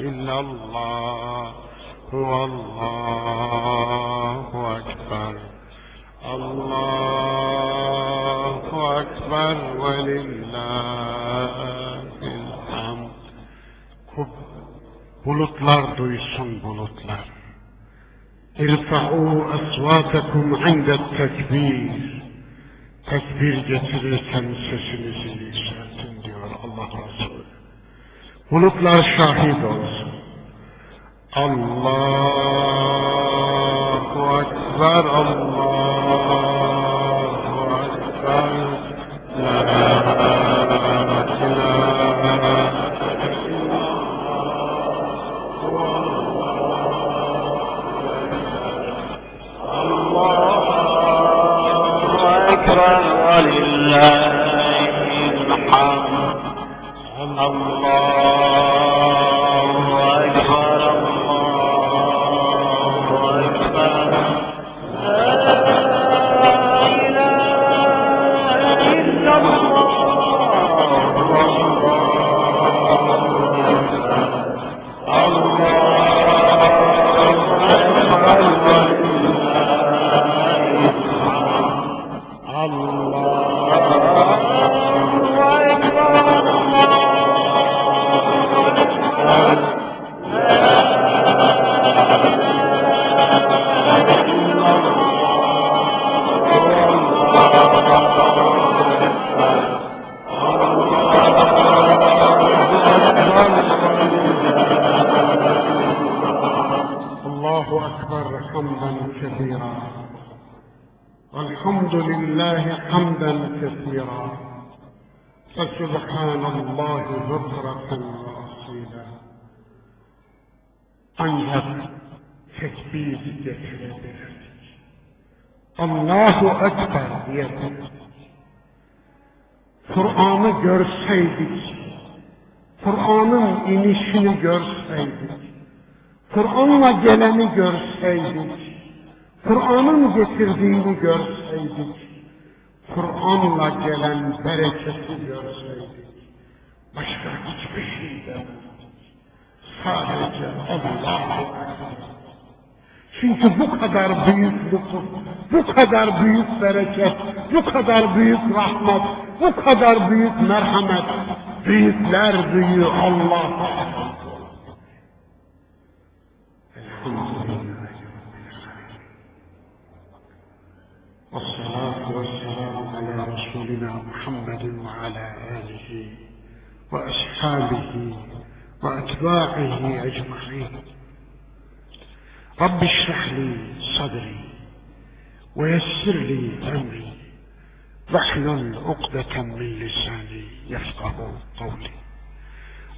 إلا الله. هو الله أكبر. الله أكبر. ولله الحمد. كب بلطلار دويسون بلطلار ارفعوا أصواتكم عند التكبير. تكبير جسر سنسسنسي ساتن ديور الله رسول ونطلع الشاهد الله أكبر الله أكبر لا الله أكبر ولله الحمد الله. والحمد لله حمدا كثيرا فسبحان الله بكرة وأصيلا ancak tekbir getirebilirdik. Allahu Ekber diyebilirdik. Kur'an'ı görseydik, Kur'an'ın inişini görseydik, Kur'an'la geleni görseydik, Kur'an'ın getirdiğini görseydik, Kur'an'la gelen bereketi görseydik, başka hiçbir şey. Sadece Ekber. Çünkü bu kadar büyük lütuf, bu kadar büyük bereket, bu kadar büyük rahmet, bu kadar büyük merhamet, büyükler büyüğü Allah'a Elhamdülillahi رسولنا محمد وعلى آله وأصحابه وأتباعه أجمعين رب اشرح لي صدري ويسر لي أمري واحلل عقدة من لساني يفقه قولي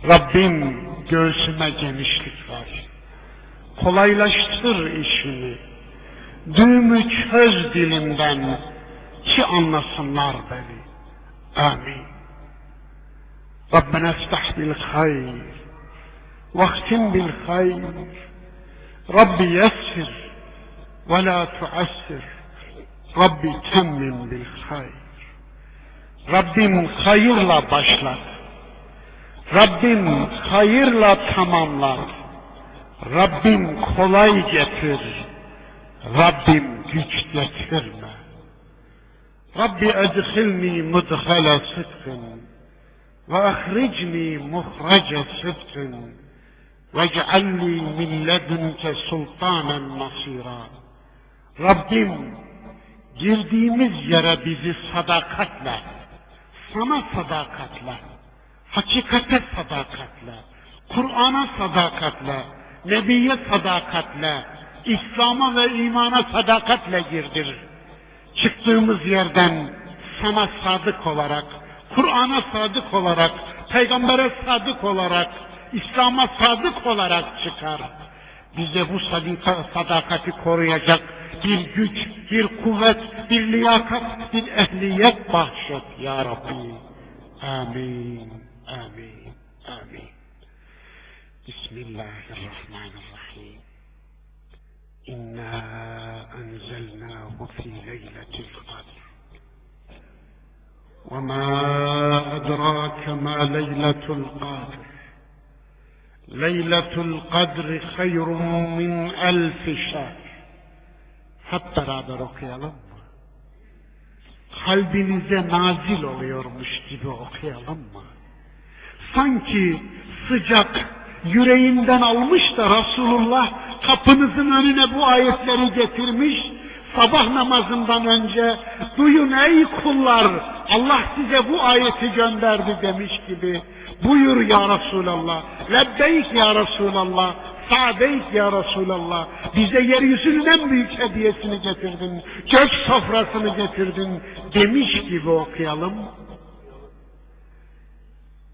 Rabbim göğsüme genişlik ver. Kolaylaştır işimi. Düğümü çöz dilimden ki anlasınlar beni. Amin. ربنا افتح بالخير واختم بالخير ربي يسر ولا تعسر ربي تمم بالخير Rabbim hayırla başlat. Rabbim hayırla tamamlar. Rabbim kolay getir. Rabbim güç getirme. Rabbi edhilni mudhala sıdkın. وأخرجني مخرج صدق واجعل لي من لدنك سلطانا نصيرا Rabbim girdiğimiz yere bizi sadakatle, sana sadakatle, hakikate sadakatle, Kur'an'a sadakatle, Nebiye sadakatle, İslam'a ve imana sadakatle girdir. Çıktığımız yerden sana sadık olarak, Kur'an'a sadık olarak, peygambere sadık olarak, İslam'a sadık olarak çıkar. Bize bu sadakati koruyacak bir güç, bir kuvvet, bir liyakat, bir ehliyet bahşet ya Rabbi. Amin, amin, amin. Bismillahirrahmanirrahim. İnna في ليلة القدر وما أدراك ما ليلة القدر ليلة القدر خير من ألف شهر hep beraber okuyalım mı? Kalbinize nazil oluyormuş gibi okuyalım mı? Sanki sıcak yüreğinden almış da Resulullah kapınızın önüne bu ayetleri getirmiş. Sabah namazından önce duyun ey kullar Allah size bu ayeti gönderdi demiş gibi. Buyur ya Resulallah. Lebbeyk ya Resulallah. Sa'deyk ya Resulallah. Bize yeryüzünün en büyük hediyesini getirdin. Gök sofrasını getirdin demiş gibi okuyalım.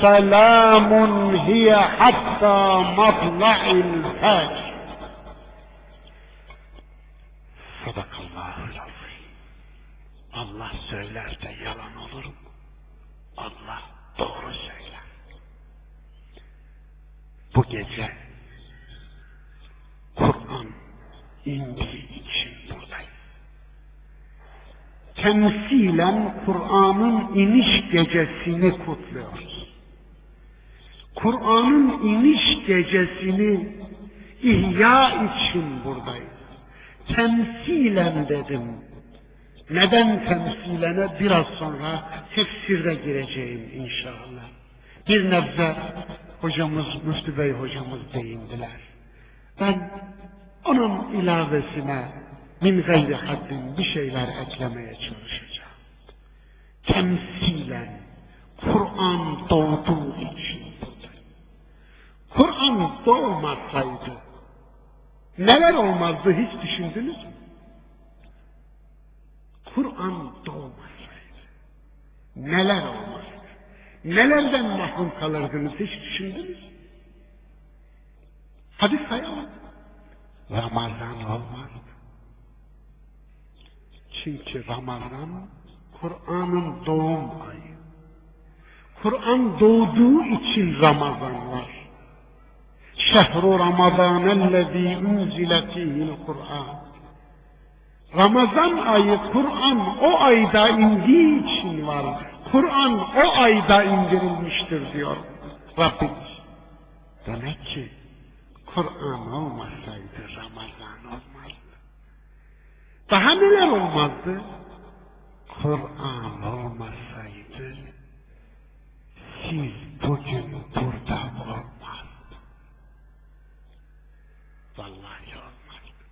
سلام هي حتى مطلع الفجر صدق الله العظيم Allah söyler de yalan olur mu? Allah doğru söyler. Bu gece Kur'an indiği için buradayım. Temsilen Kur'an'ın iniş gecesini kutluyoruz. Kur'an'ın iniş gecesini ihya için buradayız. Temsilen dedim. Neden temsilene biraz sonra tefsirde gireceğim inşallah. Bir nebze hocamız Müslü Bey hocamız değindiler. Ben onun ilavesine min gayri haddin bir şeyler eklemeye çalışacağım. Temsilen Kur'an doğduğu için buradayım. Kur'an doğmasaydı neler olmazdı hiç düşündünüz mü? Kur'an doğmasaydı neler olmazdı? Nelerden mahrum kalırdınız hiç düşündünüz mü? Hadi sayalım. Ramazan olmazdı. Çünkü Ramazan Kur'an'ın doğum ayı. Kur'an doğduğu için Ramazan var. Şehru Ramazanellezî unzile fîhil Kur'an. Ramazan ayı Kur'an o ayda indiği için var. Kur'an o ayda indirilmiştir diyor Rabbimiz. Demek ki Kur'an olmasaydı Ramazan olmazdı. Daha neler olmazdı? Kur'an olmasaydı siz bugün burada olmazdı. Vallahi olmazdı.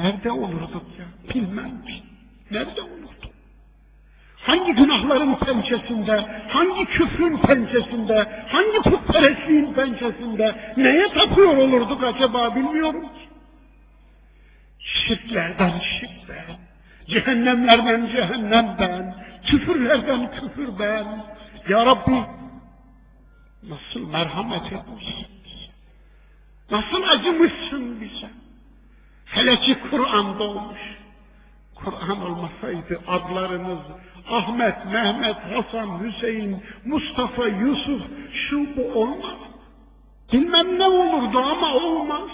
Nerede olurduk ya? Bilmem ki. Nerede olurduk? Hangi günahların pençesinde, hangi küfrün pençesinde, hangi putperestliğin pençesinde neye tapıyor olurduk acaba bilmiyorum ki. Şirklerden şirkten, cehennemlerden cehennemden, küfürlerden küfürden. Ya Rabbi nasıl merhamet etmişsin. Nasıl acımışsın bize. Hele ki Kur'an doğmuş. Kur'an olmasaydı adlarınız Ahmet, Mehmet, Hasan, Hüseyin, Mustafa, Yusuf şu bu olmaz. Bilmem ne olurdu ama olmaz.